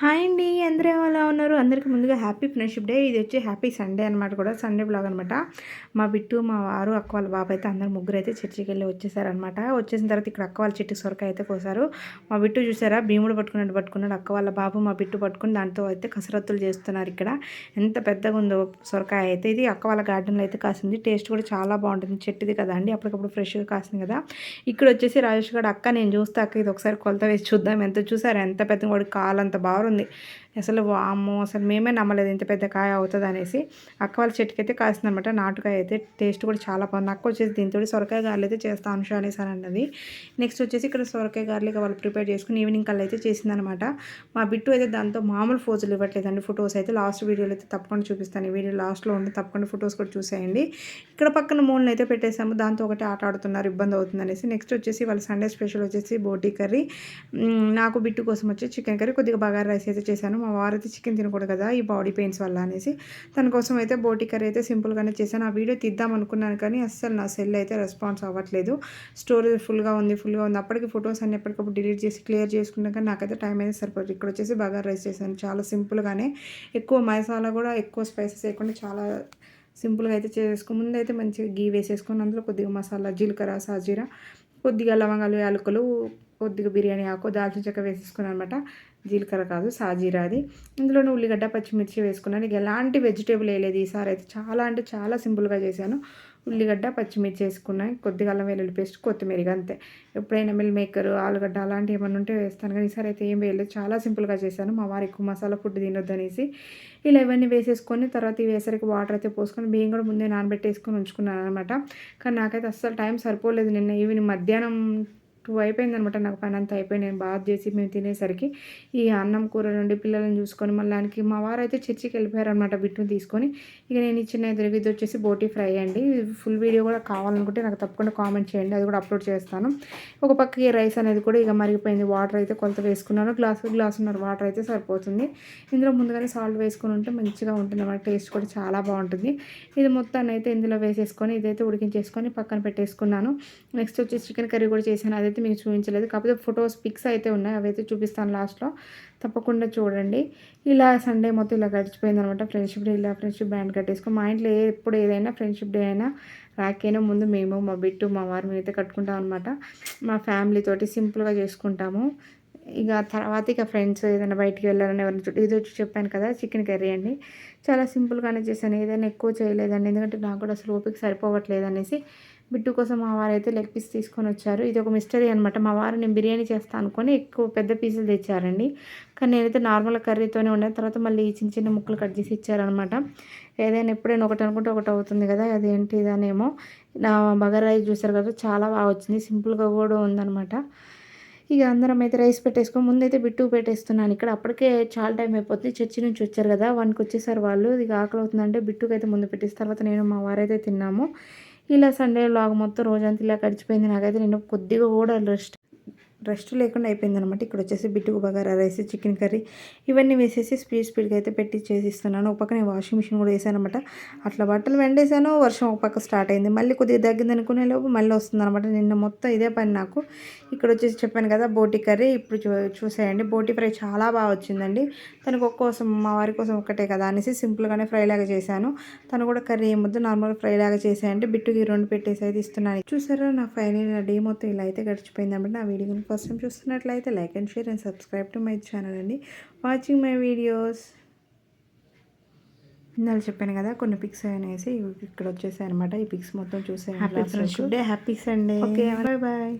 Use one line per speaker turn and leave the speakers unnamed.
Hi అండి అందరూ ఎలా ఉన్నారు? అందరికీ ముందుగా హ్యాపీ ఫ్రెండ్షిప్ డే. ఇది వచ్చి హ్యాపీ సండే అనమాట కూడా సండే బ్లాగ్ అనమాట మా బిట్టు మా వారు అక్క వాళ్ళ బాబు అయితే అందరు ముగ్గురు అయితే చర్చికి వెళ్ళి వచ్చేసారనమాట వచ్చేసిన తర్వాత ఇక్కడ అక్క వాళ్ళ చెట్టు సొరకాయ అయితే కోసారు. మా బిట్టు చూసారా? భీముడు పట్టుకున్నట్టు పట్టుకున్నాడు అక్క వాళ్ళ బాబు మా బిట్టు పట్టుకుని దాంతో అయితే కసరత్తులు చేస్తున్నారు ఇక్కడ. ఎంత పెద్దగా ఉందో సొరకాయ అయితే ఇది. అక్క వాళ్ళ గార్డెన్లో అయితే కాసింది. టేస్ట్ కూడా చాలా బాగుంటుంది. చెట్టుది కదా అండి అప్పటికప్పుడు ఫ్రెష్గా కాసింది కదా. ఇక్కడ వచ్చేసి రాజేష్ గారు అక్క నేను చూస్తే అక్క ఇది ఒకసారి కొలత వేసి చూద్దాం. ఎంత చూసారు? ఎంత పెద్ద వాడి కాలు అంత ఉంది. అసలు వాము అసలు మేమే నమ్మలేదు ఇంత పెద్ద కాయ అవుతుంది అనేసి. అక్క వాళ్ళ చెట్టుకి అయితే కాసిందనమాట నాటుకాయ అయితే టేస్ట్ కూడా చాలా బాగుంది. అక్క వచ్చేసి దీంతో సొరకాయ గార్లు అయితే చేస్తా అనుష అనేసి అని అన్నది. నెక్స్ట్ వచ్చేసి ఇక్కడ సొరకాయ గార్లు వాళ్ళు ప్రిపేర్ చేసుకుని ఈవినింగ్ కల్లా అయితే చేసిందనమాట మా బిట్టు అయితే దాంతో మామూలు ఫోజులు ఇవ్వట్లేదండి. ఫొటోస్ అయితే లాస్ట్ వీడియోలో అయితే తప్పకుండా చూపిస్తాను. ఈ వీడియో లాస్ట్లో ఉండి తప్పకుండా ఫొటోస్ కూడా చూసేయండి. ఇక్కడ పక్కన మూలను అయితే పెట్టేసాము దాంతో ఒకటి ఆట ఆడుతున్నారు. ఇబ్బంది అవుతుంది అనేసి. నెక్స్ట్ వచ్చేసి వాళ్ళ సండే స్పెషల్ వచ్చేసి బోటీ కర్రీ. నాకు బిట్టు కోసం వచ్చి చికెన్ కర్రీ కొద్దిగా బాగా రైస్ అయితే చేశాను. మా వారు అయితే చికెన్ తినకూడదు కదా ఈ బాడీ పెయిన్స్ వల్ల అనేసి. తన కోసం అయితే బోటీ కర్రీ అయితే సింపుల్గానే చేశాను. ఆ వీడియో తీద్దాం అనుకున్నాను కానీ అస్సలు నా సెల్ అయితే రెస్పాన్స్ అవ్వట్లేదు. స్టోరేజ్ ఫుల్గా ఉంది ఫుల్గా ఉంది. అప్పటికి ఫొటోస్ అన్ని ఎప్పటికప్పుడు డిలీట్ చేసి క్లియర్ చేసుకున్నాక కానీ నాకైతే టైం అయితే సరిపోతుంది ఇక్కడ వచ్చేసి బాగా రైస్ చేశాను. చాలా సింపుల్గానే ఎక్కువ మసాలా కూడా ఎక్కువ స్పైసెస్ వేయకుండా చాలా సింపుల్గా అయితే చేసుకుని ముందు అయితే మంచిగా గీ వేసేసుకొని అందులో కొద్దిగా మసాలా జీలకర్ర సాజీరా కొద్దిగా లవంగాలు యాలకులు కొద్దిగా బిర్యానీ ఆకు దాల్చిన చెక్క వేసేసుకున్నాను అనమాట జీలకర్ర కాదు సాజీరా అది. ఇందులో ఉల్లిగడ్డ పచ్చిమిర్చి వేసుకున్నాను. ఇక ఎలాంటి వెజిటేబుల్ వేయలేదు ఈసారి అయితే చాలా అంటే చాలా సింపుల్గా చేశాను. ఉల్లిగడ్డ పచ్చిమిర్చి వేసుకున్నాను కొద్దిగా అల్లం వెల్లుల్లి పేస్ట్ కొత్తిమీర అంతే. ఎప్పుడైనా మిల్ మేకర్ ఆలుగడ్డ అలాంటివి ఏమైనా ఉంటే వేస్తాను. కానీ ఈసారి అయితే ఏం వేయలేదు. చాలా సింపుల్గా చేశాను. మా వారు ఎక్కువ మసాలా ఫుడ్ తినొద్దు అనేసి ఇలా ఇవన్నీ వేసేసుకొని తర్వాత ఈ వేసరికి వాటర్ అయితే పోసుకొని బియ్యం కూడా ముందే నానబెట్టేసుకొని ఉంచుకున్నాను అనమాట కానీ నాకైతే అస్సలు టైం సరిపోలేదు నిన్న ఈవినింగ్ మధ్యాహ్నం టూ అయిపోయింది అనమాట నాకు పని అంతా అయిపోయి నేను బాగా చేసి మేము తినేసరికి ఈ అన్నం కూర నుండి పిల్లలను చూసుకొని మళ్ళీ దానికి మా వారు అయితే చర్చికి వెళ్ళిపోయారు అనమాట బిట్టును తీసుకొని. ఇక నేను ఇచ్చిన ఎదురు ఇది వచ్చేసి బోటీ ఫ్రై అండి. ఫుల్ వీడియో కూడా కావాలనుకుంటే నాకు తప్పకుండా కామెంట్ చేయండి. అది కూడా అప్లోడ్ చేస్తాను. ఒక పక్కకి రైస్ అనేది కూడా ఇక మరిగిపోయింది. వాటర్ అయితే కొలత వేసుకున్నాను. గ్లాస్ గ్లాస్ ఉన్నారు వాటర్ అయితే సరిపోతుంది. ఇందులో ముందుగానే సాల్ట్ వేసుకుని ఉంటే మంచిగా ఉంటుంది అన్నమాట. టేస్ట్ కూడా చాలా బాగుంటుంది. ఇది మొత్తాన్ని అయితే ఇందులో వేసేసుకొని ఇదైతే ఉడికించేసుకొని పక్కన పెట్టేసుకున్నాను. నెక్స్ట్ వచ్చి చికెన్ కర్రీ కూడా చేశాను. అయితే మీకు చూపించలేదు. కాకపోతే ఫొటోస్ పిక్స్ అయితే ఉన్నాయి. అవి అయితే చూపిస్తాను లాస్ట్లో. తప్పకుండా చూడండి. ఇలా సండే మొత్తం ఇలా గడిచిపోయింది అనమాట ఫ్రెండ్షిప్ డే ఇలా ఫ్రెండ్షిప్ బ్యాండ్ కట్టేసుకో మా ఇంట్లో ఎప్పుడు ఏదైనా ఫ్రెండ్షిప్ డే అయినా రాకైనా ముందు మేము మా బిట్టు మా వారు మేమైతే కట్టుకుంటాం అనమాట మా ఫ్యామిలీతోటి సింపుల్గా చేసుకుంటాము. ఇక తర్వాత ఇక ఫ్రెండ్స్ ఏదైనా బయటికి వెళ్ళాలని ఎవరైనా చుట్టూ ఇది వచ్చి చెప్పాను కదా చికెన్ కర్రీ అండి. చాలా సింపుల్గానే చేశాను. ఏదైనా ఎక్కువ చేయలేదండి. ఎందుకంటే నాకు కూడా అసలు ఓపిక సరిపోవట్లేదు అనేసి బిట్టు కోసం మా వారు అయితే లెగ్ పీస్ తీసుకొని వచ్చారు. ఇది ఒక మిస్టరీ అనమాట మా వారు నేను బిర్యానీ చేస్తాను అనుకొని ఎక్కువ పెద్ద పీసులు తెచ్చారండి. కానీ నేనైతే నార్మల్ కర్రీతోనే ఉండే తర్వాత మళ్ళీ ఈ చిన్న చిన్న ముక్కలు కట్ చేసి ఇచ్చారనమాట ఏదైనా ఎప్పుడైనా ఒకటి అనుకుంటే ఒకటి అవుతుంది కదా అదేంటి ఇదనేమో. నా బగర్ రైస్ చూసారు కదా చాలా బాగా వచ్చింది. సింపుల్గా కూడా ఉందన్నమాట. ఇక అందరం అయితే రైస్ పెట్టేసుకో ముందైతే బిట్టు పెట్టేస్తున్నాను. ఇక్కడ అప్పటికే చాలా టైం అయిపోతుంది. చర్చి నుంచి వచ్చారు కదా వానికి వచ్చేసారు వాళ్ళు. ఇక ఆకలి అవుతుందంటే బిట్టుకైతే ముందు పెట్టేసి తర్వాత నేను మా వారైతే తిన్నాము. ఇలా సండే లాగ్ మొత్తం రోజంతా ఇలా గడిచిపోయింది. నాకైతే నేను కొద్దిగా కూడా రెస్ట్ రెస్ట్ లేకుండా అయిపోయిందనమాట ఇక్కడ వచ్చేసి బిట్టుకు బగారా రైస్ చికెన్ కర్రీ ఇవన్నీ వేసేసి స్పీడ్ స్పీడ్గా అయితే పెట్టి చేసిస్తున్నాను. ఒక పక్క నేను వాషింగ్ మిషన్ కూడా వేసానమాట అట్లా బట్టలు వెండేసాను వర్షం ఒక పక్క స్టార్ట్ అయింది. మళ్ళీ కొద్దిగా తగ్గింది అనుకునే లోపు మళ్ళీ వస్తుందనమాట నిన్న మొత్తం ఇదే పని నాకు. ఇక్కడ వచ్చేసి చెప్పాను కదా బోటి కర్రీ. ఇప్పుడు చూ చూసేయండి. బోటి ఫ్రై చాలా బాగా వచ్చిందండి. తనకు ఒక్క కోసం మా వారి కోసం ఒక్కటే కదా అనేసి సింపుల్గానే ఫ్రై లాగా చేశాను. తను కూడా కర్రీ ఏం వద్దు నార్మల్ ఫ్రై లాగా చేసేయండి. బిట్టుకి రెండు పెట్టేసి అయితే ఇస్తున్నాను. చూసారా నా ఫైనల్ నా డే మొత్తం ఇలా అయితే గడిచిపోయింది అనమాట నా వీడియో ఫస్ట్ టైం చూస్తున్నట్లయితే like and share and subscribe to my channel అండి. Watching my videos. ఇందాక చెప్పాను కదా కొన్ని పిక్స్ అనేసి ఇక్కడ వచ్చేసాయి అనమాట ఈ పిక్స్ మొత్తం చూసాను happy day happy Sunday. Okay bye bye.